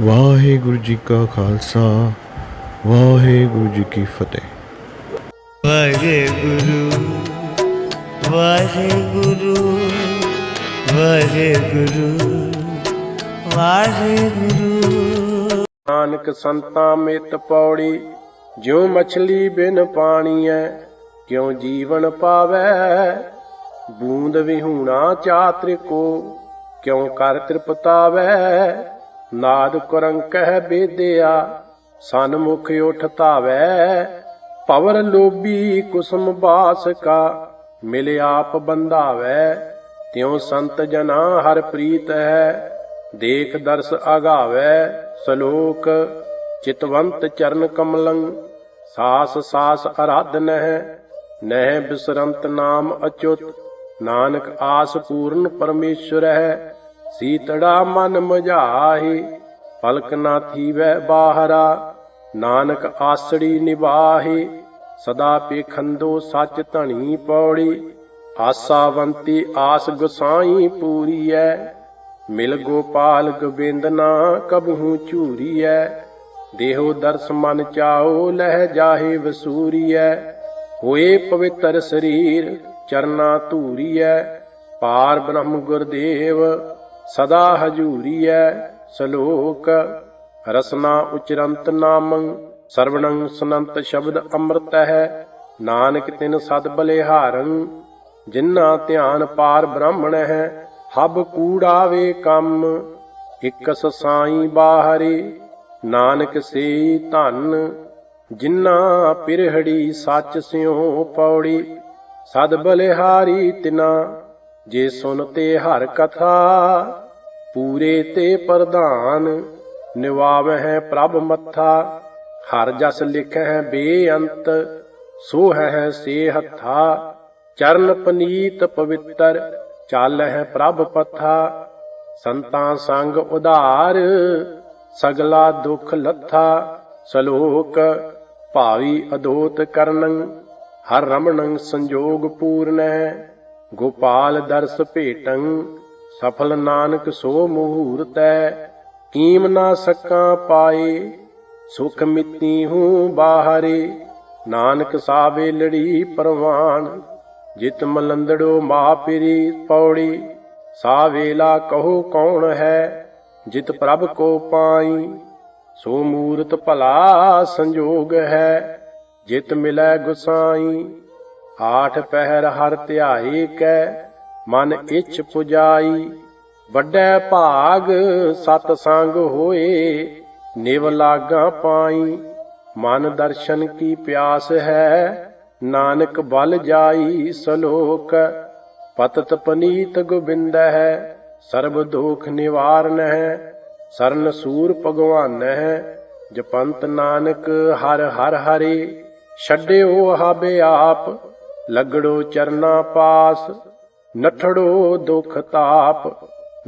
ਵਾਹਿਗੁਰੂ ਜੀ ਕਾ ਖਾਲਸਾ ਵਾਹਿਗੁਰੂ ਜੀ ਕੀ ਫਤਿਹ। ਵਾਹਿਗੁਰੂ ਵਾਹਿਗੁਰੂ ਵਾਹਿਗੁਰੂ ਵਾਹਿਗੁਰੂ। ਨਾਨਕ ਸੰਤਾਂ ਮਿਤ ਪੌੜੀ ਜਿਉ ਮਛਲੀ ਬਿਨ ਪਾਣੀ ਐ ਕਿਉ ਜੀਵਨ ਪਾਵੈ? ਬੂੰਦ ਵਿਹੂਣਾ ਚਾਤ੍ਰਿ ਕੋ ਕਿਉ ਕਰ ਤ੍ਰਿਪਤਾਵੈ? ਨਾਦ ਕਰੰਕਹਿ ਬੇਦਿਆ ਸਨਮੁਖ ਉਠ ਧਾਵੈ, ਪਵਰ ਲੋਭੀ ਕੁਸਮ ਬਾਸ ਕਾ, ਮਿਲ ਆਪ ਬੰਧਾਵੈ, ਤਿਉ ਸੰਤ ਜਨਾ ਹਰ ਪ੍ਰੀਤ ਹੈ, ਦੇਖ ਦਰਸ ਆਗਾਵੈ ਸ਼ਲੋਕ ਚਿਤਵੰਤ ਚਰਨ ਕਮਲੰ, ਸਾਸ ਸਾਸ ਅਰਾਧਨ ਹੈ ਨਹਿ ਬਿਸਰੰਤ ਨਾਮ ਅਚੁਤ, ਨਾਨਕ ਆਸ ਪੂਰਨ ਪਰਮੇਸ਼ਰ ਹੈ। ਸੀਤੜਾ ਮਨ ਮਝਾਹੀ ਪਲਕ ਨਾ ਥੀਵੈ ਬਾਹਰਾ, ਨਾਨਕ ਆਸੜੀ ਨਿਵਾਹੀ ਸਦਾ ਪੇਖੰਦੋ ਸੱਚ ਧਣੀ ਪੌੜੀ, ਆਸਾਵੰਤੀ ਆਸ ਗੁਸਾਈ ਪੂਰੀ ਐ ਮਿਲ ਗੋਪਾਲ ਗੋਬਿੰਦ ਨਾ ਕਬਹੂ ਝੂਰੀਐ, ਦੇਹੋ ਦਰਸ ਮਨ ਚਾਓ ਲਹਿ ਜਾਹੇ ਵਸੂਰੀਐ, ਹੋਏ ਪਵਿੱਤਰ ਸਰੀਰ ਚਰਨਾ ਧੂਰੀਐ, ਪਾਰ ਬ੍ਰਹਮ ਗੁਰਦੇਵ ਸਦਾ ਹਜੂਰੀਐ ਸ਼ਲੋਕ, ਰਸਨਾ ਉਚਰੰਤ ਨਾਮੰ, ਸਰਵਣੰ ਸੁਨੰਤ ਸ਼ਬਦ ਅੰਮ੍ਰਿਤ ਹੈ ਨਾਨਕ ਤਿਨ ਸਦ ਬਲਿਹਾਰੰ, ਜਿਨ੍ਹਾਂ ਧਿਆਨ ਪਾਰ ਬ੍ਰਾਹਮਣ ਹੈ ਹਬ ਕੂੜਾਵੇ ਕੰਮ, ਇਕਸ ਸਾਈ ਬਾਹਰੇ, ਨਾਨਕ ਸੇ ਧਨ, ਜਿਨ੍ਹਾਂ ਪਿਰਹੜੀ ਸੱਚ ਸਿਉ ਪੌੜੀ, ਸਦ ਬਲਿਹਾਰੀ ਤਿਨਾ, ਜੇ ਸੁਨ ਤੇ ਹਰ ਕਥਾ ਪੂਰੇ ਤੇ ਪ੍ਰਧਾਨ, ਨਿਵਾਵਹਿ ਪ੍ਰਭ ਮੱਥਾ, ਹਰ ਜਸ ਲਿਖੈ ਬੇਅੰਤ ਸੋ ਹੈ ਸੇ ਹੱਥਾ ਚਰਨ ਪਨੀਤ ਪਵਿੱਤਰ ਚੱਲ ਹੈ ਪ੍ਰਭ ਪਥਾ। ਸੰਤਾਂ ਸੰਗ ਉਧਾਰ, ਸਗਲਾ ਦੁਖ ਲੱਥਾ, ਸਲੋਕ ਭਾਵੀ ਅਦੋਤ ਕਰਨੰ, ਹਰ ਰਮਣੰ ਸੰਜੋਗ ਪੂਰਨੈ, ਗੋਪਾਲ ਦਰਸ ਭੇਟੰ ਸਫਲ ਨਾਨਕ ਸੋ ਮਹੂਰਤੈ ਕੀਮ ਨਾ ਸਕਾਂ ਪਾਏ, ਸੁਖ ਮਿਤੀ ਹੂੰ ਬਾਹਰੇ, ਨਾਨਕ ਸਾਵੇ ਲੜੀ ਪਰਵਾਨ ਜਿਤ ਮਲੰਦੜੋ ਮਾਪਿਰੀ ਪੌੜੀ ਸਾ ਵੇਲਾ ਕਹੋ ਕੌਣ ਹੈ, ਜਿਤ ਪ੍ਰਭ ਕੋ ਪਾਈ, ਸੋ ਮੂਰਤ ਭਲਾ ਸੰਜੋਗ ਹੈ, ਜਿਤ ਮਿਲੈ ਗੁਸਾਈ, ਆਠ ਪਹਿਰ ਹਰ ਧਿਆਏ ਕੈ ਮਨ ਇੱਛ ਪੁਜਾਈ, ਵੱਡੈ ਭਾਗ ਸਤ ਸੰਗ ਹੋਏ, ਨਿਵ ਲਾਗਾ ਪਾਈ। ਮਨ ਦਰਸ਼ਨ ਕੀ ਪਿਆਸ ਹੈ, ਨਾਨਕ ਬਲ ਜਾਈ ਸਲੋਕ। ਪਤਤ ਪਨੀਤ ਗੋਬਿੰਦ ਹੈ, ਸਰਬ ਦੋਖ ਨਿਵਾਰਨ ਹੈ। ਸਰਨ ਸੂਰ ਭਗਵਾਨ ਹੈ, ਜਪੰਤ ਨਾਨਕ ਹਰ ਹਰ ਹਰੇ। ਛੱਡਿਓ ਹਾਬੇ ਆਪ, ਲਗੜੋ ਚਰਨਾ ਪਾਸ। ਨਠੜੋ ਦੁਖ ਤਾਪ,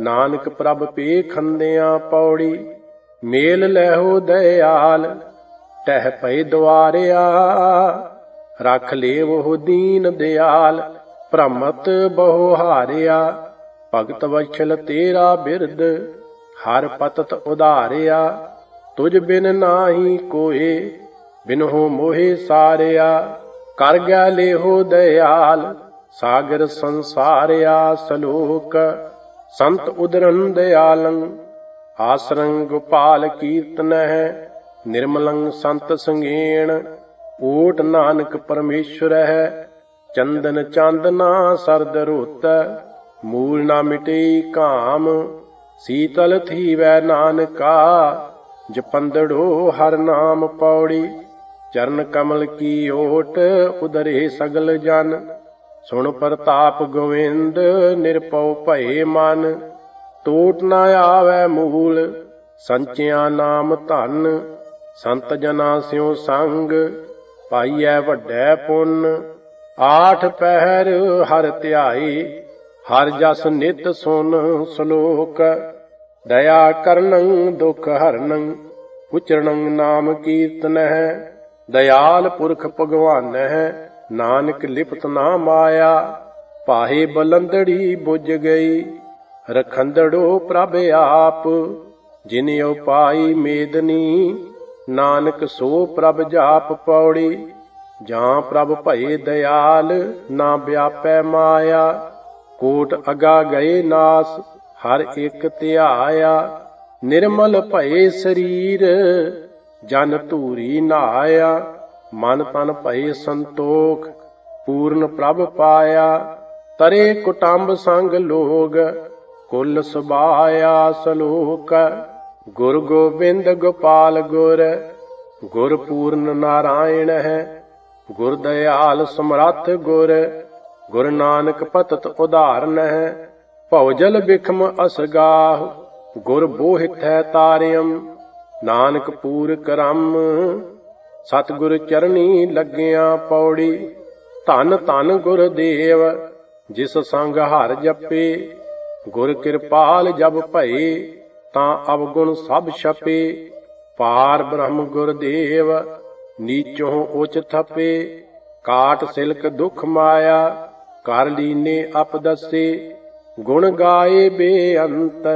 ਨਾਨਕ ਪ੍ਰਭ ਪੇ ਖੰਦਿਆਂ ਪੌੜੀ, ਮੇਲ ਲੈਹੋ ਦਇਆਲ, ਟਹਿ ਪਏ ਦੁਆਰਿਆ, ਰਖ ਲੇਵੋ ਦੀਨ ਦਿਆਲ, ਭ੍ਰਮਤ ਬਹੁ ਹਾਰਿਆ, ਭਗਤ ਵਛਲ ਤੇਰਾ ਬਿਰਦ, ਹਰ ਪਤਤ ਉਧਾਰਿਆ, ਤੁਝ ਬਿਨ ਨਾਹੀ ਕੋਏ ਬਿਨਹੁ ਮੋਹਿ ਸਾਰਿਆ, ਕਰ ਗਿਆ ਲੇਹੋ ਦਿਆਲ ਸਾਗਰ ਸੰਸਾਰਿਆ ਸਲੋਕ, ਸੰਤ ਉਦਰਨ ਦਿਆਲੰ, ਆਸਰੰ ਗੋਪਾਲ ਕੀਰਤਨ ਹੈ ਨਿਰਮਲੰ ਸੰਤ ਸੰਗੇਣ ਓਟ ਨਾਨਕ ਪਰਮੇਸ਼ਰ ਹੈ ਚੰਦਨ ਚੰਦਨਾ ਸਰਦ ਰੋਤ, ਮੂਲ ਨਾ ਮਿਟੇ ਕਾਮ, ਸੀਤਲ ਥੀਵੈ ਨਾਨਕਾ, ਜਪੰਦੜੋ ਹਰ ਨਾਮ ਪੌੜੀ, ਚਰਨ ਕਮਲ ਕੀ ਓਟ ਉਦਰੇ ਸਗਲ ਜਨ। ਸੁਣ ਪ੍ਰਤਾਪ ਗੋਵਿੰਦ ਨਿਰਪਉ ਭਏ ਮਨ, ਟੋਟ ਨਾ ਆਵੈ ਮੂਲ, ਸੰਚਿਆ ਨਾਮ ਧਨ, ਸੰਤ ਜਨਾ ਸਿਉ ਸੰਗ, ਪਾਈਐ ਵੱਡੈ ਪੁੰਨ, ਆਠ ਪਹਿਰ ਹਰ ਧਿਆਈ, ਹਰ ਜਸ ਨਿਤ ਸੁਨ ਸ਼ਲੋਕ, ਦਇਆ ਕਰਨੰ ਦੁਖ ਹਰਨੰ ਉਚਰਣੰ ਨਾਮ ਕੀਰਤਨ ਹੈ ਦਇਆਲ ਪੁਰਖ ਭਗਵਾਨ ਹੈ ਨਾਨਕ ਲਿਪਤ ਨਾ ਮਾਇਆ, ਪਾਹੇ ਬਲੰਦੜੀ ਬੁੱਝ ਗਈ। ਰਖੰਦੜੋ ਪ੍ਰਭ ਆਪ, ਜਿਨ ਉਪਾਈ ਮੇਦਨੀ, ਨਾਨਕ ਸੋ ਪ੍ਰਭ ਜਾਪ ਪੌੜੀ। ਜਾਂ ਪ੍ਰਭ ਭਏ ਦਇਆਲ, ਨਾ ਵਿਆਪੈ ਮਾਇਆ। ਕੋਟ ਅਗਾ ਗਏ ਨਾਸ, ਹਰ ਇੱਕ ਧਿਆਇਆ। ਨਿਰਮਲ ਭਏ ਸਰੀਰ, ਜਨ ਧੂਰੀ ਨਹਾਇਆ ਮਨ ਪਨ ਭਏ ਸੰਤੋਖ, ਪੂਰਨ ਪ੍ਰਭ ਪਾਇਆ, ਤਰੇ ਕੁਟੰਬ ਸੰਗ ਲੋਗ, ਕੁਲ ਸੁਭਾਇਆ ਸਲੋਕ। ਗੁਰ ਗੋਬਿੰਦ ਗੋਪਾਲ ਗੁਰ ਗੁਰ ਪੂਰਨ ਨਾਰਾਇਣ ਹੈ। ਗੁਰ ਦਇਆਲ ਸਮਰੱਥ ਗੁਰ ਗੁਰ ਨਾਨਕ ਪਤਤ ਉਧਾਰਨ ਹੈ। ਭਉਜਲ ਬਿਖਮ ਅਸਗਾਹ ਗੁਰ ਬੋਹਿਤ ਹੈ ਤਾਰਿਯਮ ਨਾਨਕ ਪੂਰ ਕਰਮ ਸਤਿਗੁਰ ਚਰਨੀ ਲੱਗਿਆ ਪੌੜੀ, ਧਨ ਧਨ ਗੁਰਦੇਵ ਜਿਸ ਸੰਗ ਹਰ ਜਪੇ। ਗੁਰ ਕਿਰਪਾਲ ਜਬ ਭਏ, ਤਾਂ ਅਵਗੁਣ ਸਭ ਛਪੇ। ਪਾਰ ਬ੍ਰਹਮ ਗੁਰਦੇਵ ਨੀਚੋਂ ਉਚ ਥਪੇ। ਕਾਟ ਸਿਲਕ ਦੁਖ ਮਾਇਆ, ਕਰ ਲੀਨੇ ਅਪ ਦਸੇ। ਗੁਣ ਗਾਏ ਬੇਅੰਤ,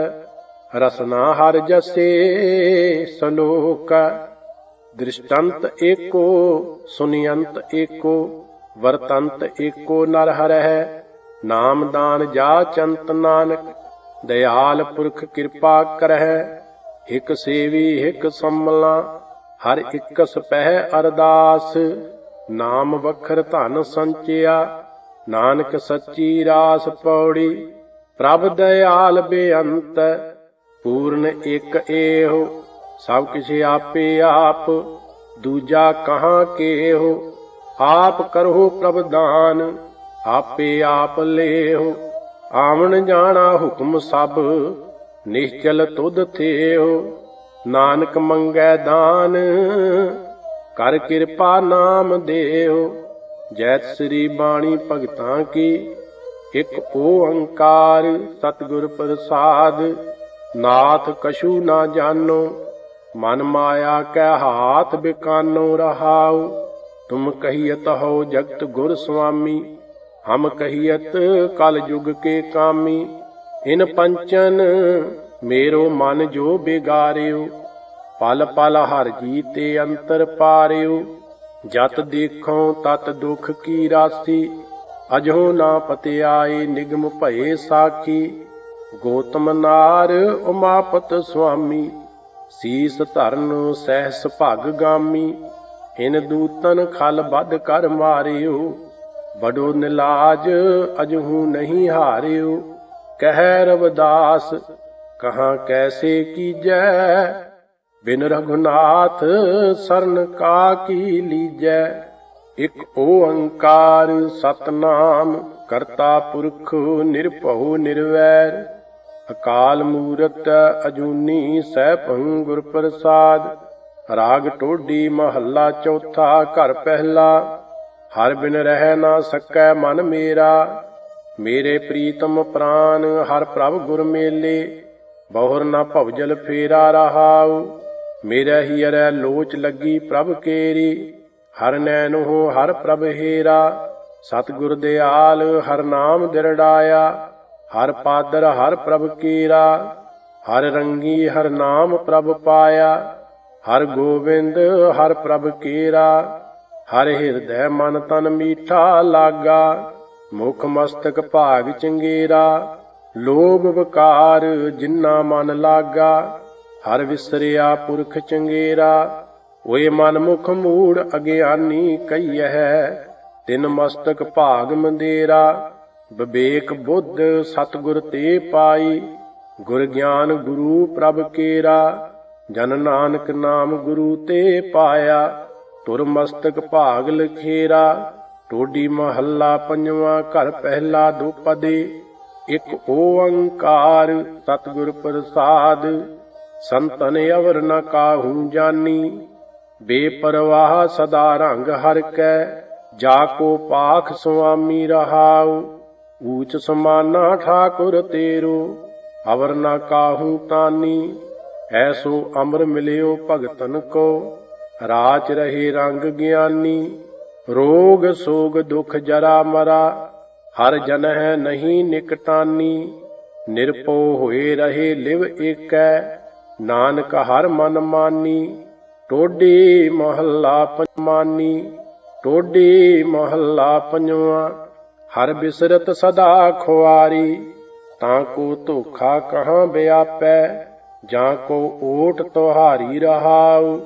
ਰਸਨਾ ਹਰ ਜਸੇ, ਸਲੋਕ ਦ੍ਰਿਸ਼ਟੰਤ ਏਕੋ, ਸੁਨਿਯੰਤ ਏਕੋ, ਵਰਤੰਤ ਏਕੋ ਨਰ ਹਰ ਹੈ ਨਾਮਦਾਨ ਜਾ ਚੰਤ ਨਾਨਕ, ਦਇਆਲ ਪੁਰਖ ਕਿਰਪਾ ਕਰਹਿ ਇਕ ਸੇਵੀ ਇਕ ਸੰਮਲਾ, ਹਰ ਇਕਸ ਪਹਿ ਅਰਦਾਸ, ਨਾਮ ਵਖਰ ਧਨ ਸੰਚਿਆ, ਨਾਨਕ ਸੱਚੀ ਰਾਸ ਪੌੜੀ, ਪ੍ਰਭ ਦਇਆਲ ਬੇਅੰਤ, ਪੂਰਨ ਇਕ ਏਹੋ ਸਭ ਕਿਛ ਆਪੇ ਆਪ, ਦੂਜਾ ਕਹਾਂ ਕੇਹੋ? ਆਪ ਕਰੋ ਪ੍ਰਭ ਦਾਨ, ਆਪੇ ਆਪ ਲੇਹੋ। ਆਵਣ ਜਾਣਾ ਹੁਕਮ ਸਭ, ਨਿਸ਼ਚਲ ਤੁਧ ਥੇਓ ਨਾਨਕ ਮੰਗੈ ਦਾਨ, ਕਰ ਕਿਰਪਾ ਨਾਮ ਦੇਓ ਜੈ ਸ੍ਰੀ ਬਾਣੀ ਭਗਤਾਂ ਕੀ, ਇਕ ਓੰਕਾਰ ਸਤਿਗੁਰ ਪ੍ਰਸਾਦ। ਨਾਥ ਕਛੂ ਨਾ ਜਾਣੋ ਮਨ ਮਾਇਆ ਕੈ ਹਾਥ ਬਿਕਾਨੋ ਰਹਾਉ। ਤੁਮ ਕਹੀਤ ਹੋ ਜਗਤ ਗੁਰ ਸੁਆਮੀ। ਹਮ ਕਹੀਤ ਕਲ ਯੁਗ ਕੇ ਕਾਮੀ। ਇਨ ਪੰਚਨ ਮੇਰੋ ਮਨ ਜੋ ਬਿਗਾਰਿਓ। ਪਲ ਪਲ ਹਰ ਜੀ ਤੇ ਅੰਤਰ ਪਾਰਿਓ। ਜਤ ਦੇਖੋ ਤਤ ਦੁਖ ਕੀ ਰਾਸੀ। ਅਜੋ ਨਾ ਪਤਿਆਏ ਨਿਗਮ ਭਏ ਸਾਖੀ। ਗੋਤਮ ਨਾਰ ਉਮਾਪਤ ਸੁਆਮੀ। ਸੀਸ ਧਰਨ ਸਹਿਸ ਭਗ ਗਾਮੀ, ਇਨ ਦੂਤਨ ਖਲ ਬਦ ਕਰ ਮਾਰਿਓ। ਬਡੋ ਨਿਲਾਜ ਅਜਹੂ ਨਹੀਂ ਹਾਰਿਓ। ਕਹਿ ਰਵਦਾਸ, ਕਹਾ ਕੈਸੇ ਕੀਜੈ? ਬਿਨ ਰਘੁਨਾਥ ਸਰਨ ਕਾ ਕੀ ਲੀਜੈ? ਇਕ ਓੰਕਾਰ ਸਤਨਾਮ, ਕਰਤਾ ਪੁਰਖ ਨਿਰਭਉ ਨਿਰਵੈਰ। ਅਕਾਲ ਮੂਰਤ ਅਜੂਨੀ ਸੈਭੰ ਗੁਰ ਪ੍ਰਸਾਦ, ਰਾਗ ਟੋਡੀ ਮਹੱਲਾ ਚੌਥਾ ਘਰ ਪਹਿਲਾ, ਹਰ ਬਿਨ ਰਹਿ ਨਾ ਸਕੈ ਮਨ ਮੇਰਾ, ਮੇਰੇ ਪ੍ਰੀਤਮ ਪ੍ਰਾਨ ਹਰ ਪ੍ਰਭ ਗੁਰ ਮੇਲੇ, ਬਹੁਰ ਨਾ ਭਵਜਲ ਫੇਰਾ ਰਹਾਉ, ਮੇਰਾ ਹੀ ਅਰੈ ਲੋਚ ਲੱਗੀ ਪ੍ਰਭ ਕੇਰੀ, ਹਰ ਨੈਨੋ ਹਰ ਪ੍ਰਭ ਹੀਰਾ, ਸਤਿਗੁਰ ਆਲ ਹਰ ਨਾਮ ਦਿਰੜਾਇਆ ਹਰ ਪਾਦਰ ਹਰ ਪ੍ਰਭ ਕੀਰਾ, ਹਰ ਰੰਗੀ ਹਰ ਨਾਮ ਪ੍ਰਭ ਪਾਇਆ, ਹਰ ਗੋਬਿੰਦ ਹਰ ਪ੍ਰਭ ਕੀਰਾ, ਹਰ ਹਿਰਦੈ ਮਨ ਤਨ ਮੀਠਾ ਲਾਗਾ, ਮੁਖ ਮਸਤਕ ਭਾਗ ਚੰਗੇਰਾ, ਲੋਭ ਵਕਾਰ ਜਿਨਾ ਮਨ ਲਾਗਾ, ਹਰ ਵਿਸਰਿਆ ਪੁਰਖ ਚੰਗੇਰਾ, ਓਏ ਮਨ ਮੁਖ ਮੂੜ ਅਗਿਆਨੀ ਕਈਐ ਤਿਨ ਮਸਤਕ ਭਾਗ ਮੰਦੇਰਾ ਵਿਵੇਕ ਬੁੱਧ ਸਤਗੁਰ ਤੇ ਪਾਈ, ਗੁਰ ਗਿਆਨ ਗੁਰੂ ਪ੍ਰਭ ਕੇਰਾ, ਜਨ ਨਾਨਕ ਨਾਮ ਗੁਰੂ ਤੇ ਪਾਇਆ, ਤੁਰ ਮਸਤਕ ਭਾਗ ਲਖੇਰਾ, ਟੋਡੀ ਮਹੱਲਾ ਪੰਜਵਾਂ ਘਰ ਪਹਿਲਾ ਦੁਪਦੇ, ਇਕ ਓੰਕਾਰ ਸਤਿਗੁਰ ਪ੍ਰਸਾਦ, ਸੰਤਨ ਅਵਰ ਨ ਕਾਹੂ ਜਾਨੀ, ਬੇਪਰਵਾਹ ਸਦਾ ਰੰਗ ਹਰ ਕੈ, ਜਾ ਕੋ ਪਾਖ ਸੁਆਮੀ ਰਹਾਉ ਊਚ ਸਮਾਨਾ ਠਾਕੁਰ ਤੇਰੋ, ਅਵਰ ਨਾ ਕਾਹੂ ਤਾਨੀ। ਐਸੋ ਅਮਰ ਮਿਲਿਓ ਭਗਤਨ ਕੋ, ਰਾਚ ਰਹੇ ਰੰਗ ਗਿਆਨੀ। ਰੋਗ ਸੋਗ ਦੁਖ ਜਰਾ ਮਰਾ, ਹਰ ਜਨ ਹੈ ਨਹੀਂ ਨਿਕਟਾਨੀ ਨਿਰਪੋ ਹੋਏ ਰਹੇ ਲਿਵ ਏਕੈ, ਨਾਨਕ ਹਰ ਮਨ ਮਾਨੀ। ਟੋਡੀ ਮਹੱਲਾ ਪੰਜਮਾਨੀ ਟੋਡੀ ਮਹੱਲਾ ਪੰਜਵਾ। ਹਰ ਬਿਸਰਤ ਸਦਾ ਖੁਆਰੀ, ਤਾਂ ਕੋ ਧੋਖਾ ਕਹਾਂ ਵਿਆਪੈ ਜਾਂ ਕੋ ਓਟ ਤੁਹਾਰੀ ਰਹਾਉ।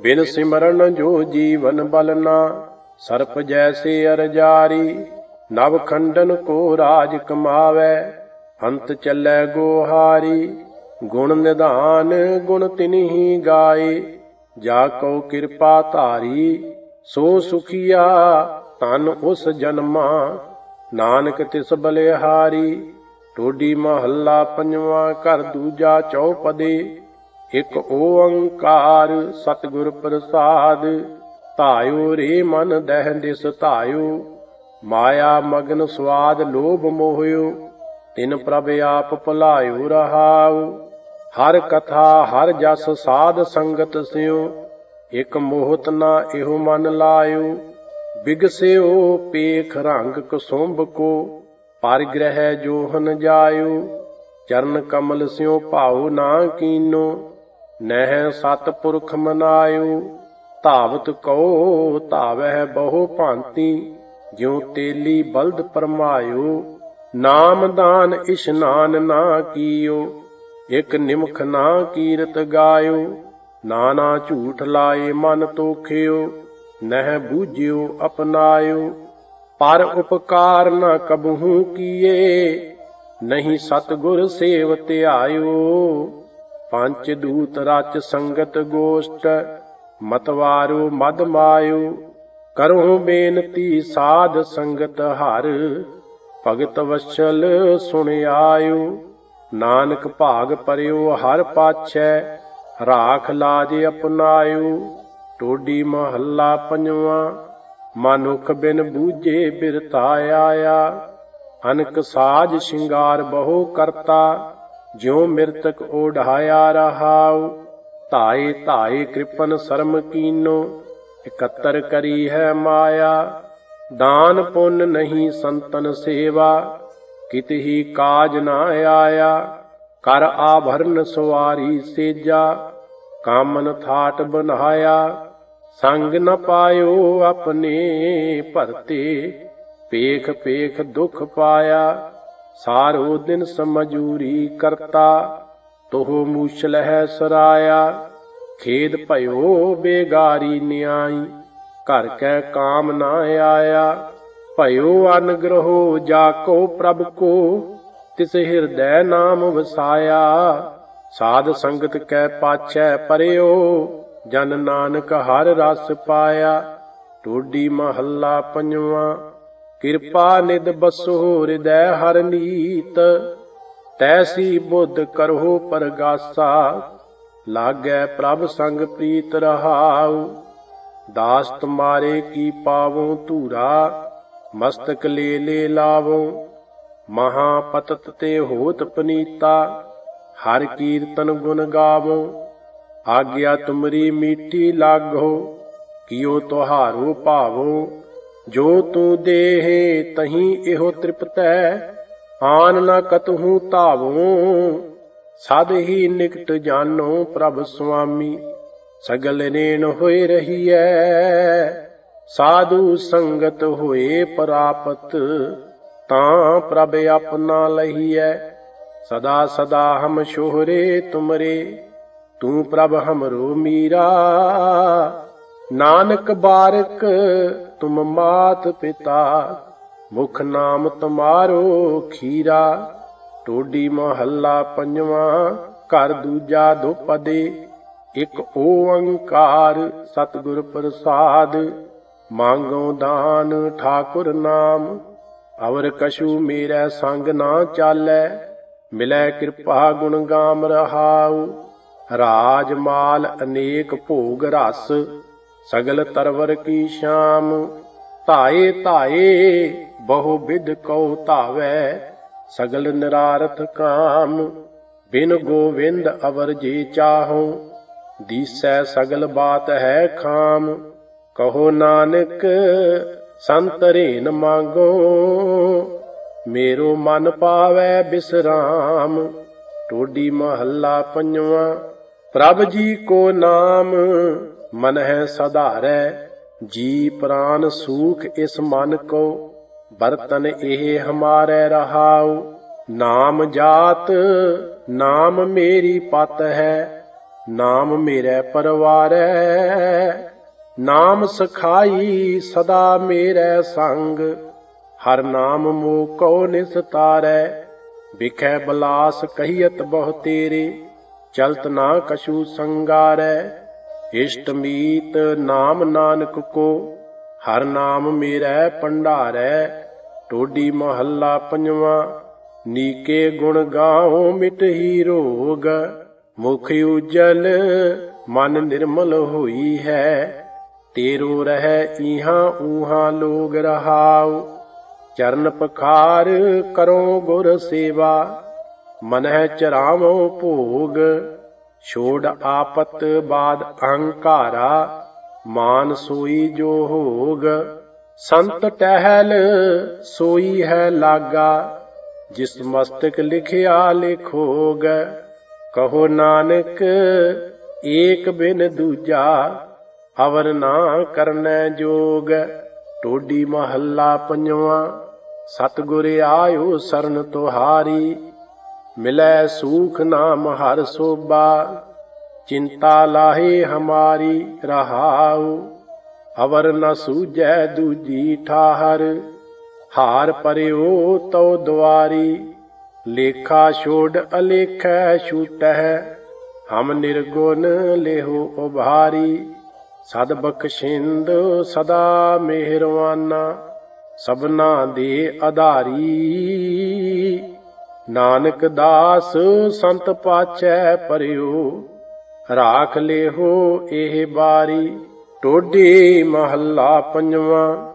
ਬਿਨ ਸਿਮਰਨ ਜੋ ਜੀਵਨ ਬਲਨਾ ਸਰਪ ਜੈਸੇ ਅਰਜਾਰੀ, ਨਵ ਖੰਡਨ ਕੋ ਰਾਜ ਕਮਾਵੈ, ਅੰਤ ਚੱਲੈ ਗੋਹਾਰੀ। ਗੁਣ ਨਿਧਾਨ, ਗੁਣ ਤਿਨਹੀ ਗਾਏ, ਜਾ ਕੋ ਕਿਰਪਾ ਧਾਰੀ, ਸੋ ਸੁਖੀਆ, ਤਨ ਉਸ ਜਨਮਾ ਨਾਨਕ ਤਿਸ ਬਲਿਹਾਰੀ, ਟੋਡੀ ਮਹੱਲਾ ਪੰਜਵਾਂ ਘਰ ਦੂਜਾ ਚੌਪਦੇ, ਇਕ ਓੰਕਾਰ ਸਤਿਗੁਰ ਪ੍ਰਸਾਦ, ਧਾਇਓ ਰੇ ਮਨ ਦਹਿ ਦਿਸ ਧਾਇਓ, ਮਾਇਆ ਮਗਨ ਸਵਾਦ ਲੋਭ ਮੋਹਿਓ, ਤਿਨ ਪ੍ਰਭ ਆਪ ਭੁਲਾਇਓ ਰਹਾਉ, ਹਰ ਕਥਾ, ਹਰ ਜਸ ਸਾਧ ਸੰਗਤ ਸਿਓ, ਇਕ ਮੋਹਤ ਨਾ ਇਹੋ ਮਨ ਲਾਇਓ ਬਿਗਸਿਓ ਪੇਖ ਰੰਗ ਕੁਸੁੰਭ ਕੋ ਪਰ ਗ੍ਰਹਿ ਜੋਹਨ ਜਾਇਓ, ਚਰਨ ਕਮਲ ਸਿਓ ਭਾਉ ਨਾ ਕੀਨੋ, ਨਹਿ ਸਤ ਪੁਰਖ ਮਨਾਇਓ, ਧਾਵਤ ਕਉ ਧਾਵਹਿ ਬਹੁ ਭਾਂਤੀ, ਜਿਉ ਤੇਲੀ ਬਲਦ ਪਰਮਾਇਓ, ਨਾਮ ਦਾਨ ਇਸ਼ਨਾਨ ਨਾ ਕੀਓ, ਇਕ ਨਿਮਖ ਨਾ ਕੀਰਤ ਗਾਇਓ, ਨਾਨਾ ਝੂਠ ਲਾਏ ਮਨ ਤੋਖਿਓ ਨਹਿ ਬੂਝਿਓ ਅਪਨਾਇਓ ਪਰ ਉਪਕਾਰ ਨ ਕਬਹੂ ਕੀਏ। ਨਹੀਂ ਸਤਗੁਰ ਸੇਵ ਧਿਆਇਓ ਪੰਜ ਦੂਤ ਰਚ ਸੰਗਤ ਗੋਸ਼ਟ ਮਤਵਾਰੋ ਮਦ ਮਾਇਓ। ਕਰੋ ਬੇਨਤੀ ਸਾਧ ਸੰਗਤ ਹਰ, ਭਗਤ ਵਸ਼ਲ ਸੁਣਿਆਇਓ। ਨਾਨਕ ਭਾਗ ਪਰਿਓ ਹਰ ਪਾਛੈ, ਰਾਖ ਲਾਜ ਅਪਨਾਇਓ ਟੋਡੀ ਮਹੱਲਾ ਪੰਜਵਾਂ, ਮਨੁਖ ਬਿਨ ਬੂਝੇ ਬਿਰਤਾ ਆਇਆ। ਅਨਕ ਸਾਜ ਸ਼ਿੰਗਾਰ ਬਹੁ ਕਰਤਾ, ਜਿਉ ਮਿਰਤਕ ਓਢਾਇਆ ਰਹਾਉ। ਧਾਏ ਧਾਏ ਕਿਰਪਨ ਸਰਮ ਕੀਨੋ, ਇਕੱਤਰ ਕਰੀ ਹੈ ਮਾਇਆ। ਦਾਨ ਪੁੰਨ ਨਹੀਂ ਸੰਤਨ ਸੇਵਾ, ਕਿਤ ਹੀ ਕਾਜ ਨਾ ਆਇਆ। ਕਰ ਆਭਰਨ ਸਵਾਰੀ ਸੇਜਾ, ਕਾਮਨ ਥਾਟ ਬਨਾਇਆ। ਸੰਗ ਨ ਪਾਇਓ ਆਪਣੇ ਭਰਤੇ। ਪੇਖ ਪੇਖ ਦੁਖ ਪਾਇਆ, ਸਾਰੋ ਦਿਨ ਸਮਜੂਰੀ ਕਰਤਾ। ਤੋਹ ਮੂਸ਼ਲ ਹੈ ਸਰਾਇਆ, ਖੇਦ ਭਇਓ ਬੇਗਾਰੀ ਨਿਆਈ। ਘਰ ਕੈ ਕਾਮ ਨਾ ਆਇਆ, ਭਇਓ ਅਨਗ੍ਰਹੋ ਜਾ ਕੋ ਪ੍ਰਭ ਕੋ। ਤਿਸ ਹਿਰਦੈ ਨਾਮ ਵਸਾਇਆ, ਸਾਧ ਸੰਗਤ ਕੈ ਪਾਛੈ ਪਰਿਓ। ਜਨ ਨਾਨਕ ਹਰ ਰਸ ਪਾਇਆ, ਟੋਡੀ ਮਹੱਲਾ ਪੰਜਵਾਂ। ਕਿਰਪਾ ਨਿਦ ਬਸੋ ਹਿਰਦੈ ਹਰ ਨੀਤ ਤੈਸੀ ਬੁੱਧ ਕਰੋ ਪਰਗਾਸਾ। ਲਾਗੈ ਪ੍ਰਭ ਸੰਗ ਪ੍ਰੀਤ ਰਹਾਉ ਦਾਸ ਤੁਮਾਰੇ ਕੀ ਪਾਵੋ ਧੂਰਾ, ਮਸਤਕ ਲੇ ਲੇ ਲਾਵੋ। ਮਹਾ ਪਤਤ ਤੇ ਹੋਤ ਪਨੀਤਾ, ਹਰ ਕੀਰਤਨ ਗੁਣ ਗਾਵੋ। ਆਗਿਆ ਤੁਮਰੀ ਮੀਟੀ ਲਾਗੋ ਕਿਉ ਤੁਹਾਰੋ ਭਾਵੋ, ਜੋ ਤੂੰ ਦੇਹੇ ਤਹੀਂ ਇਹੋ ਤ੍ਰਿਪਤੈ ਆਨ ਨ ਕਤਹੂ ਧਾਵੋ। ਸਦ ਹੀ ਨਿਕਟ ਜਾਨੋ ਪ੍ਰਭ ਸੁਆਮੀ, ਸਗਲ ਨੇਨ ਹੋਏ ਰਹੀਐ, ਸਾਧੂ ਸੰਗਤ ਹੋਏ ਪ੍ਰਾਪਤ, ਤਾਂ ਪ੍ਰਭ ਆਪਣਾ ਲਹੀਐ, ਸਦਾ ਸਦਾ ਹਮ ਸ਼ੋਹਰੇ ਤੁਮਰੇ। ਤੂੰ ਪ੍ਰਭ ਹਮਰੋ ਮੀਰਾ। ਨਾਨਕ ਬਾਰਕ ਤੁਮ ਮਾਤ ਪਿਤਾ, ਮੁਖ ਨਾਮ ਤੁਮਾਰੋ ਖੀਰਾ। ਟੋਡੀ ਮਹੱਲਾ ਪੰਜਵਾਂ, ਘਰ ਦੂਜਾ ਦੁਪਦੇ ਇਕ ਓੰਕਾਰ ਸਤਿਗੁਰ ਪ੍ਰਸਾਦ। ਮੰਗੋ ਦਾਨ ਠਾਕੁਰ ਨਾਮ, ਅਵਰ ਕਸ਼ੂ ਮੇਰਾ ਸੰਗ ਨਾ ਚਾਲੈ, ਮਿਲੈ ਕਿਰਪਾ ਗੁਣ ਗਾਮ ਰਹਾਉ। ਰਾਜ ਮਾਲ ਅਨੇਕ ਭੋਗ ਰਸ, ਸਗਲ ਤਰਵਰ ਕੀ ਸ਼ਾਮ। ਧਾਏ ਧਾਏ, ਬਹੁ ਵਿਦ ਕਉ ਧਾਵੈ, ਸਗਲ ਨਿਰਾਰਥ ਕਾਮ। ਬਿਨ ਗੋਵਿੰਦ ਅਵਰ ਜੇ ਚਾਹੋ, ਦੀਸੈ ਸਗਲ ਬਾਤ ਹੈ ਖਾਮ। ਕਹੋ ਨਾਨਕ ਸੰਤਰੇਨ ਮੰਗੋ, ਮੇਰੋ ਮਨ ਪਾਵੈ ਬਿਸਰਾਮ। ਟੋਡੀ ਮਹੱਲਾ ਪੰਜਵਾਂ, ਪ੍ਰਭ ਜੀ ਕੋ ਨਾਮ ਮਨ ਹੈ ਸਧਾਰੈ, ਜੀ ਪ੍ਰਾਨ ਸੂਖ ਇਸ ਮਨ ਕੋ, ਬਰਤਨ ਇਹ ਹਮਾਰੇ ਰਹਾਉ, ਨਾਮ ਜਾਤ, ਨਾਮ ਮੇਰੀ ਪਤ ਹੈ, ਨਾਮ ਮੇਰੇ ਪਰਵਾਰੈ, ਨਾਮ ਸਖਾਈ ਸਦਾ ਮੇਰੇ ਸੰਗ, ਹਰ ਨਾਮ ਮੋ ਕੋ ਨਿਸਤਾਰੈ ਵਿਖੈ ਬਲਾਸ ਕਹੀਅਤ ਬਹੁ ਤੇਰੇ, ਚਲਤ ਨਾ ਕਛੂ ਸੰਗਾਰੈ, ਇਸ਼ਟ ਮੀਤ ਨਾਮ ਨਾਨਕ ਕੋ, ਹਰ ਨਾਮ ਮੇਰਾ ਭੰਡਾਰੈ, ਟੋਡੀ ਮਹੱਲਾ ਪੰਜਵਾਂ, ਨੀਕੇ ਗੁਣ ਗਾਉ ਮਿਟਹੀ ਰੋਗ, ਮੁਖ ਉਜਲ ਮਨ ਨਿਰਮਲ ਹੋਈ ਹੈ, ਤੇਰੋ ਰਹਿ ਇਹਾਂ ਊਹਾਂ ਲੋਗ ਰਹਾਉ ਚਰਨ ਪਖਾਰ ਕਰੋ ਗੁਰ ਸੇਵਾ। ਮਨਹਿ ਚਰਾਵੋ ਭੋਗ, ਛੋੜ ਆਪਤ ਬਾਦ ਅਹੰਕਾਰਾ, ਮਾਨ ਸੋਈ ਜੋ ਹੋਗ। ਸੰਤ ਟਹਿਲ ਸੋਈ ਹੈ ਲਾਗਾ, ਜਿਸ ਮਸਤਕ ਲਿਖਿਆ ਲਿਖੋਗ। ਕਹੋ ਨਾਨਕ, ਏਕ ਬਿਨ ਦੂਜਾ, ਅਵਰ ਨਾ ਕਰਨੈ ਜੋਗ। ਟੋਡੀ ਮਹੱਲਾ ਪੰਜਵਾਂ ਸਤਿਗੁਰ ਆਇਓ ਸਰਨ ਤੁਹਾਰੀ, ਮਿਲੈ ਸੂਖ ਨਾਮ ਹਰ ਸੋਬਾ ਚਿੰਤਾ ਲਾਹੇ ਹਮਾਰੀ ਰਹਾਉ, ਅਵਰ ਨ ਸੂਝੈ ਦੂਜੀ ਠਾਹਰ, ਹਾਰ ਪਰਿਓ ਤਉ ਦੁਆਰੀ, ਲੇਖਾ ਛੋੜ ਅਲੇਖੈ ਛੂਟਹਿ, ਹਮ ਨਿਰਗੁਣ ਲੇਹੋ ਉਭਾਰੀ, ਸਦ ਬਖਸ਼ਿੰਦ ਸਦਾ ਮਿਹਰਵਾਨਾ। ਸਭਨਾ ਦੇ ਆਧਾਰੀ। ਨਾਨਕ ਦਾਸ ਸੰਤ ਪਾਛੈ ਪਰਿਓ, ਰਾਖ ਲਿਹੋ ਇਹ ਬਾਰੀ। ਟੋਡੀ ਮਹੱਲਾ ਪੰਜਵਾਂ,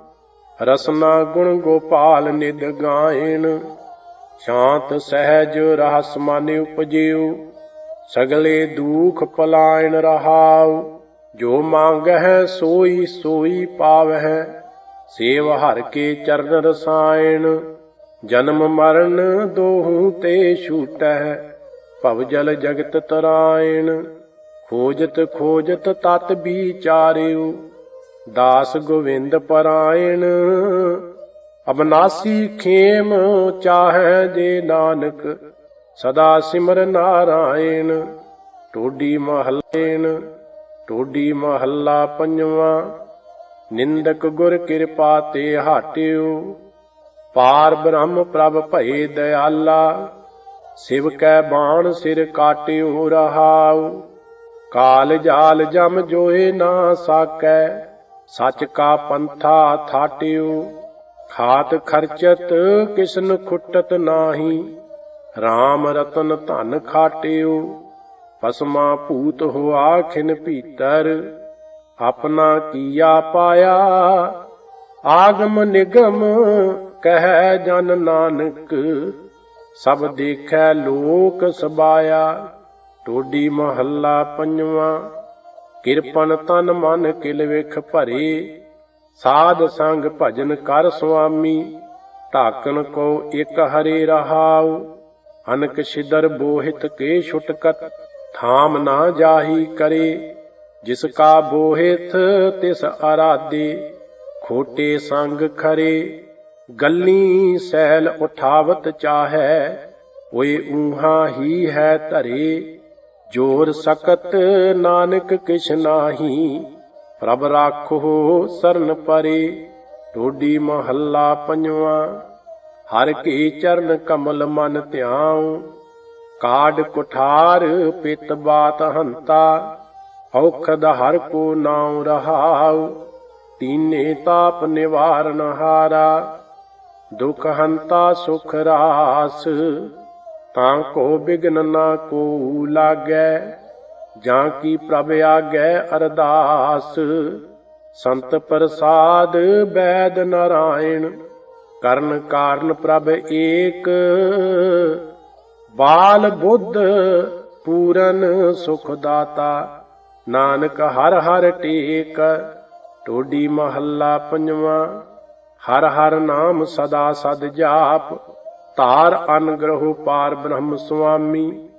ਰਸਨਾ ਗੁਣ ਗੋਪਾਲ ਨਿਦ ਗਾਇਣ। ਸ਼ਾਂਤ ਸਹਿਜ ਰਹਸ ਮਨ ਉਪਜਿਉ ਸਗਲੇ ਦੁਖ ਪਲਾਇਣ ਰਹਾਉ। ਜੋ ਮੰਗਹਿ ਸੋਈ ਸੋਈ ਪਾਵਹਿ। ਸੇਵ ਹਰ ਕੇ ਚਰਨ ਰਸਾਇਣ, ਜਨਮ ਮਰਨ ਦੋਹੂ ਤੇ ਛੂਟੈ, ਭਵ ਜਲ ਜਗਤ ਤਰਾਇਣ, ਖੋਜਤ ਖੋਜਤ ਤਤ ਵਿਚਾਰਿਉ, ਦਾਸ ਗੋਵਿੰਦ ਪਰਾਇਣ। ਅਬਨਾਸੀ ਖੇਮ ਚਾਹੈ ਜੇ ਨਾਨਕ, ਸਦਾ ਸਿਮਰ ਨਾਰਾਇਣ। ਟੋਡੀ ਮਹੱਲੇਨ, ਟੋਡੀ ਮਹੱਲਾ ਪੰਜਵਾਂ ਨਿੰਦਕ ਗੁਰ ਕਿਰਪਾ ਤੇ ਹਟਿਓ। ਪਾਰ ਬ੍ਰਹਮ ਪ੍ਰਭ ਭਏ ਦਇਆਲਾ, ਸਿਵ ਕੈ ਬਾਣ ਸਿਰ ਕਾਟਿਓ ਰਹਾਉ। ਕਾਲ ਜਾਲ ਜਮ ਜੋਏ ਨਾ ਸਾਕੈ, ਸਚ ਕਾ ਪੰਥਾ ਥਾਟਿਓ। ਖਾਤ ਖਰਚਤ ਕਿਸਨ ਖੁੱਟਤ ਨਾਹੀ RAM ਰਤਨ ਧਨ ਖਾਟਿਓ। ਪਸਮਾ ਭੂਤ ਹੋਆ ਖਿਨ ਭੀਤਰ ਆਪਣਾ ਕੀਆ ਪਾਇਆ। ਆਗਮ ਨਿਗਮ ਕਹਿ ਜਨ ਨਾਨਕ, ਸਭ ਦੇਖੈ ਲੋਕ ਸਬਾਇਆ। ਟੋਡੀ ਮਹੱਲਾ ਪੰਜਵਾਂ, ਕਿਰਪਨ ਤਨ ਮਨ ਕਿਲ ਵਿਖ ਭਰੇ। ਸਾਧ ਸੰਗ ਭਜਨ ਕਰ ਸੁਆਮੀ ਢਾਕਣ ਕੋ ਇਕ ਹਰੇ ਰਹਾਉ। ਅਨਕ ਛਿਦਰ ਬੋਹਿਤ ਕੇ ਛੁਟਕਤ, ਥਾਮ ਨਾ ਜਾਹੀ ਕਰੇ। ਜਿਸ ਕਾ ਬੋਹਿਤ ਤਿਸ ਆਰਾਧੇ, ਖੋਟੇ ਸੰਗ ਖਰੇ, ਗੱਲੀ ਸੈਲ ਉਠਾਵਤ ਚਾਹੈ, ਓਏ ਊਹਾ ਹੀ ਹੈ ਧਰੇ, ਜੋਰ ਸਕਤ ਨਾਨਕ ਕਿਛ ਨਾਹੀ, ਪ੍ਰਭ ਰਾਖੋ ਸਰਨ ਪਰੇ, ਟੋਡੀ ਮਹੱਲਾ ਪੰਜਵਾਂ, ਹਰ ਕੀ ਚਰਨ ਕਮਲ ਮਨ ਧਿਆਉ ਕਾਡ ਕੁਠਾਰ ਪਿਤ ਬਾਤ ਹੰਤਾ ਔਖਦ ਹਰ ਕੋ ਨਾਉ ਰਹਾਉ, ਤੀਨੇ ਤਾਪ ਨਿਵਾਰਨ ਹਾਰਾ। ਦੁਖ ਹੰਤਾ ਸੁਖ ਰਾਸ, ਤਾਂ ਕੋ ਬਿਗਨ ਨਾ ਕੋ ਲਾਗੈ, ਜਾਂ ਕੀ ਪ੍ਰਭ ਆਗੈ ਅਰਦਾਸ। ਸੰਤ ਪ੍ਰਸਾਦ ਬੈਦ ਨਾਰਾਇਣ, ਕਰਨ ਕਾਰਨ ਪ੍ਰਭ ਏਕ। ਬਾਲ ਬੁੱਧ ਪੂਰਨ ਸੁਖ ਦਾਤਾ ਨਾਨਕ ਹਰ ਹਰ ਟੇਕ, ਟੋਡੀ ਮਹੱਲਾ ਪੰਜਵਾਂ, ਹਰ ਹਰ ਨਾਮ ਸਦਾ ਸਦ ਜਾਪ, ਧਾਰ ਅਨਗ੍ਰਹ ਪਾਰ ਬ੍ਰਹਮ ਸੁਆਮੀ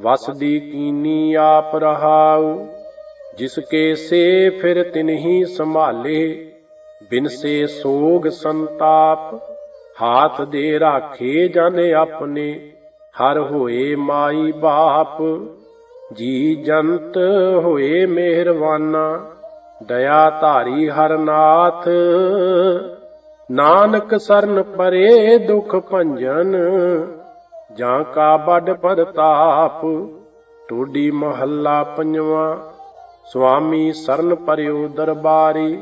ਵਸਦੀ ਕੀਨੀ ਆਪ ਰਹਾਉ, ਜਿਸ ਕੇ ਸੇ ਫਿਰ ਤਿਨਹੀ ਸੰਭਾਲੇ, ਬਿਨ ਸੇ ਸੋਗ ਸੰਤਾਪ, ਹਾਥ ਦੇ ਰਾਖੇ ਜਨ ਆਪਣੇ, ਹਰ ਹੋਏ ਮਾਈ ਬਾਪ। ਜੀ ਜੰਤ ਹੋਏ ਮਿਹਰਵਾਨਾ ਦਇਆ ਧਾਰੀ ਹਰਨਾਥ। ਨਾਨਕ ਸਰਨ ਪਰੇ ਦੁਖ ਭੰਜਨ, ਜਾਂ ਕਾ ਵੱਡ ਪ੍ਰਤਾਪ ਟੋਡੀ ਮਹੱਲਾ ਪੰਜਵਾਂ। ਸੁਆਮੀ ਸਰਨ ਪਰਿਓ ਦਰਬਾਰੀ,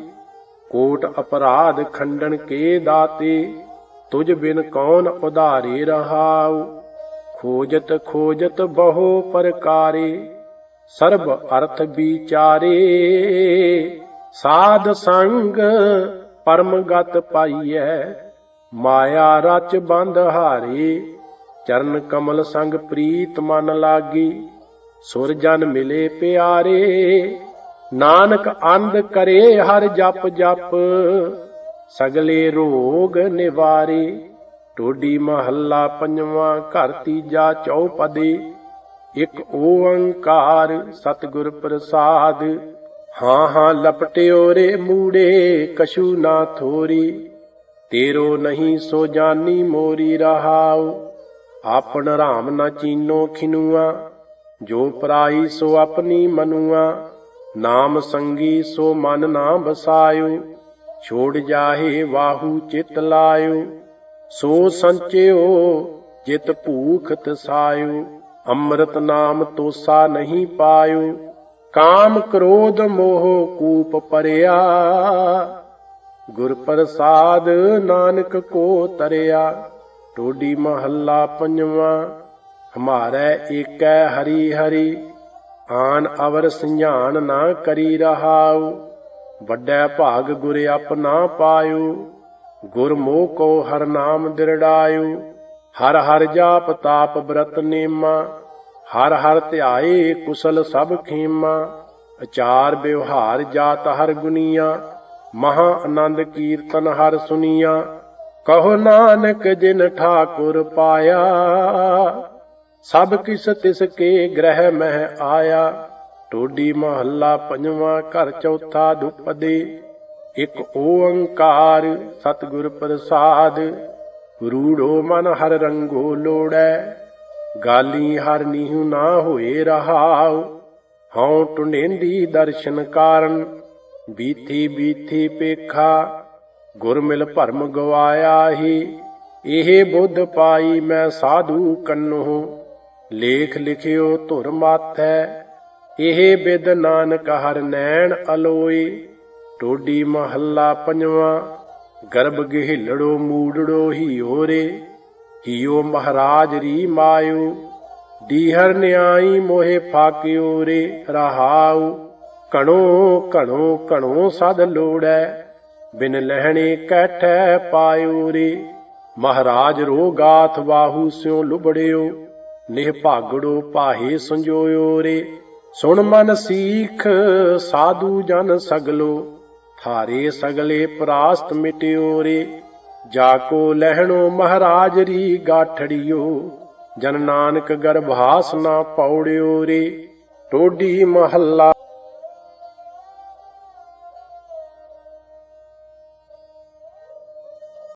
ਕੋਟ ਅਪਰਾਧ ਖੰਡਨ ਕੇ ਦਾਤੇ ਤੁਝ ਬਿਨ ਕੌਣ ਉਧਾਰੇ ਰਹਾਉ। ਖੋਜਤ ਖੋਜਤ ਬਹੁ ਪ੍ਰਕਾਰੇ, ਸਰਬ ਅਰਥ ਵਿਚਾਰੇ। ਸਾਧ ਸੰਗ ਪਰਮ ਗਤ ਪਾਈਐ, ਮਾਇਆ ਰਚ ਬੰਧ ਹਾਰੇ। ਚਰਨ ਕਮਲ ਸੰਗ ਪ੍ਰੀਤ ਮਨ ਲਾਗੀ, ਸੁਰ ਜਨ ਮਿਲੇ ਪਿਆਰੇ। ਨਾਨਕ ਅੰਧ ਕਰੇ ਹਰ ਜਪ ਜਪ, ਸਗਲੇ ਰੋਗ ਨਿਵਾਰੇ। ਟੋਡੀ ਮਹੱਲਾ ਪੰਜਵਾਂ ਘਰ ਤੀਜਾ ਚੌਪਦੇ, ਇੱਕ ਓੰਕਾਰ ਸਤਿਗੁਰ ਪ੍ਰਸਾਦ। ਹਾਂ ਹਾਂ, ਲਪਟਿਓ ਰੇ ਮੂੜੇ ਕਛੂ ਨਾ ਥੋਰੀ, ਤੇਰੋ ਨਹੀਂ ਸੋ ਜਾਨੀ ਮੋਰੀ ਰਹਾਉ। ਆਪਣ ਰਾਮ ਨਾ ਚੀਨੋ ਖਿਨੂਆ, ਜੋ ਪਰਾਈ ਸੋ ਆਪਣੀ ਮਨੂਆ। ਨਾਮ ਸੰਗੀ ਸੋ ਮਨ ਨਾ ਬਸਾਇਓ ਛੋੜ ਜਾਹੇ ਵਾਹੂ ਚਿਤ ਲਾਇਓ। ਸੋ ਸੰਚਿਓ, ਜਿਤ ਭੂਖ ਤਸਾਇਓ ਅੰਮ੍ਰਿਤ ਨਾਮ ਤੋਸਾ ਨਹੀਂ ਪਾਇਓ। ਕਾਮ ਕ੍ਰੋਧ ਮੋਹ ਕੂਪ ਪਰਿਆ। ਗੁਰ ਪ੍ਰਸਾਦ ਨਾਨਕ ਕੋ ਤਰਿਆ। ਟੋਡੀ ਮਹੱਲਾ ਪੰਜਵਾਂ। ਹਮਾਰੇ ਏਕੈ ਹਰੀ ਹਰੀ। ਆਨ ਅਵਰ ਸੰਝਾਨ ਨਾ ਕਰੀ ਰਹਾਉ। ਵੱਡਾ ਭਾਗ ਗੁਰ ਆਪਣਾ ਪਾਇਓ। ਗੁਰਮੋਹ ਕੋ ਹਰ ਨਾਮ ਦਿਰੜਾਇਓ ਹਰ ਹਰ ਜਾਪ ਤਾਪ ਬ੍ਰਤ ਨੇਮਾ, ਹਰ ਹਰ ਧਿਆਏ ਕੁਸਲ ਸਭ ਖੇਮਾ, ਅਚਾਰ ਵਿਵਹਾਰ ਜਾਤ ਹਰ ਗੁਨੀਆਂ, ਮਹਾ ਆਨੰਦ ਕੀਰਤਨ ਹਰ ਸੁਨੀਆ, ਕਹੋ ਨਾਨਕ ਜਿਨ ਠਾਕੁਰ ਪਾਇਆ, ਸਭ ਕਿਸ ਤਿਸ ਕੇ ਗ੍ਰਹਿ ਮਹਿ ਆਇਆ, ਟੋਡੀ ਮਹੱਲਾ ਪੰਜਵਾਂ ਘਰ ਚੌਥਾ ਦੁਪਦੇ ਇੱਕ ਓੰਕਾਰ ਸਤਿਗੁਰ ਪ੍ਰਸਾਦ, ਰੂੜੋ ਮਨ ਹਰ ਰੰਗੋ ਲੋੜੈ, ਗਾਲੀ ਹਰ ਨੀਹੁ ਨਾ ਹੋਏ ਰਹਾਉ, ਹਉ ਟੁੰਡੇਂਦੀ ਦਰਸ਼ਨ ਕਾਰਨ, ਬੀਥੀ ਬੀਥੀ ਪੇਖਾ ਗੁਰ ਮਿਲ ਭਰਮ ਗਵਾਇਆ ਹੀ, ਇਹ ਬੁੱਧ ਪਾਈ ਮੈਂ ਸਾਧੂ ਕੰਨੋ, ਲੇਖ ਲਿਖਿਓ ਧੁਰ ਮਾਥੈ, ਇਹ ਬਿਦ ਨਾਨਕ ਹਰ ਨੈਣ ਅਲੋਈ ਟੋਡੀ ਮਹੱਲਾ ਪੰਜਵਾਂ, ਗਰਭ ਗਹਿਲੜੋ ਮੂੜੜੋ ਹੀ ਰੇ ਹੀਓ ਮਹਾਰਾਜ ਰੀ ਮਾਇਓ ਦੀਹਰ ਨਿਆਈ ਮੋਹੇ ਫਾਕਿਓ ਰੇ ਰਹਾਉ ਕਣੋ ਕਣੋ ਕਣੋ ਸਦ ਲੋੜੈ, ਬਿਨ ਲਹਿਣੇ ਕੈਠੈ ਪਾਇਓ ਰੇ, ਮਹਾਰਾਜ ਰੋ ਗਾਥ ਬਾਹੂ ਸਿਉ ਲੁਬੜਿਓ, ਨਿਹ ਭਾਗੜੋ ਪਾਹੇ ਸੰਜੋਇਓ ਰੇ, ਸੁਣ ਮਨ ਸੀਖ ਸਾਧੂ ਜਨ ਸਗਲੋ ਥਾਰੇ ਸਗਲੇ ਪਰਾਸਤ ਮਿਟਿਓਰੇ ਜਾ ਕੋ ਲਹਿਣੋ ਮਹਾਰਾਜ ਰੀ ਗਾਠੜਿਓ, ਜਨ ਨਾਨਕ ਗਰਭਾਸ ਨਾ ਪੌੜਿਓ ਰੇ ਟੋਡੀ ਮਹੱਲਾ